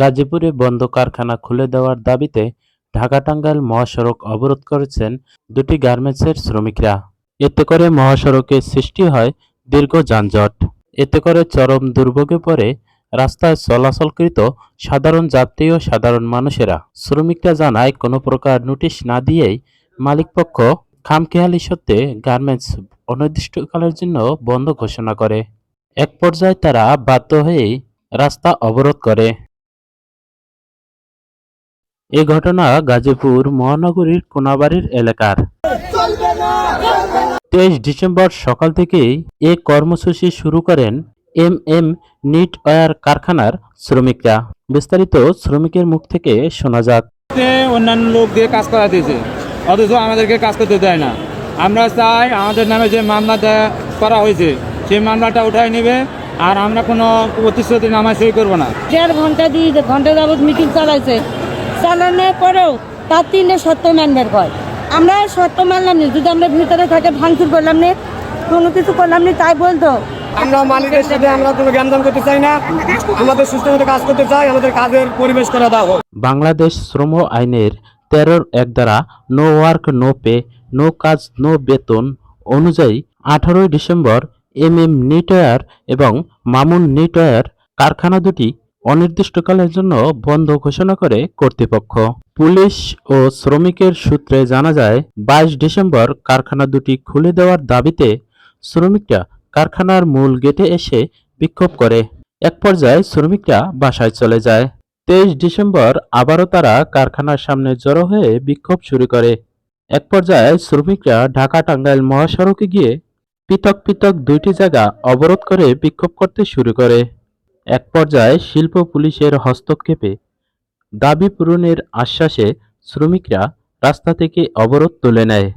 গাজীপুরে বন্ধ কারখানা খুলে দেওয়ার দাবিতে ঢাকা টাঙ্গাইল মহাসড়ক অবরোধ করেছেন দুটি গার্মেন্টসের শ্রমিকরা। এতে করে মহাসড়কে সৃষ্টি হয় দীর্ঘ যানজট। এতে করে চরম দুর্ভোগে পড়ে রাস্তায় চলাচলকৃত সাধারণ যাত্রী ও সাধারণ মানুষেরা। শ্রমিকরা জানায়, কোনো প্রকার নোটিশ না দিয়েই মালিকপক্ষ খামখেয়ালি সত্ত্বে গার্মেন্টস অনির্দিষ্টকালের জন্য বন্ধ ঘোষণা করে। এক পর্যায়ে তারা বাধ্য হয়েই রাস্তা অবরোধ করে। এ ঘটনা গাজীপুর মহানগরীর কোনাবাড়ির এলাকার। তেইশ ডিসেম্বর সকাল থেকেই এ কর্মসূচি শুরু করেন এম এম নিট ওয়্যার কারখানার শ্রমিকরা। বিস্তারিত শ্রমিকের মুখ থেকে শোনা যাক। অন্যান্য লোক দিয়ে কাজ করা দিয়েছে অথচ আমাদেরকে কাজ করতে দেয় না। আমরা চাই আমাদের নামে যে মামলা করা হয়েছে সেই মামলাটা উঠাই নেবে আর আমরা কোনো প্রতিশ্রুতি নামায় সই করব না। দেড় ঘণ্টা দিয়ে ঘণ্টা যাবত মিটিং চালাইছে। চালানোর পরেও তার তিনটে সত্য মানবার কয় আমরা সত্য মানলাম না যদি আমরা ভিতরে থাকে ভাঙচুর করলাম না কোনো কিছু করলাম না তাই বলতো। আমরা মালিকের সাথে আমরা কোনো জ্ঞানদান করতে চাই না। আমাদের সুস্থ মতো কাজ করতে চাই আমাদের কাজের পরিবেশ করে দাও। বাংলাদেশ শ্রম আইনের তেরোর এক দ্বারা no work no pay no কাজ নো বেতন অনুযায়ী আঠারোই ডিসেম্বর এম এম নিটওয়ার এবং মামুন নিটওয়ার কারখানা দুটি অনির্দিষ্টকালের জন্য বন্ধ ঘোষণা করে কর্তৃপক্ষ। পুলিশ ও শ্রমিকের সূত্রে জানা যায়, বাইশ ডিসেম্বর কারখানা দুটি খুলে দেওয়ার দাবিতে শ্রমিকরা কারখানার মূল গেটে এসে বিক্ষোভ করে। এক পর্যায়ে শ্রমিকরা বাসায় চলে যায়। তেইশ ডিসেম্বর আবারও তারা কারখানার সামনে জড়ো হয়ে বিক্ষোভ শুরু করে। এক পর্যায়ে শ্রমিকরা ঢাকা টাঙ্গাইল মহাসড়কে গিয়ে পৃথক পৃথক দুইটি জায়গা অবরোধ করে বিক্ষোভ করতে শুরু করে। এক পর্যায়ে শিল্প পুলিশের হস্তক্ষেপে দাবি পূরণের আশ্বাসে শ্রমিকরা রাস্তা থেকে অবরোধ তুলে নেয়।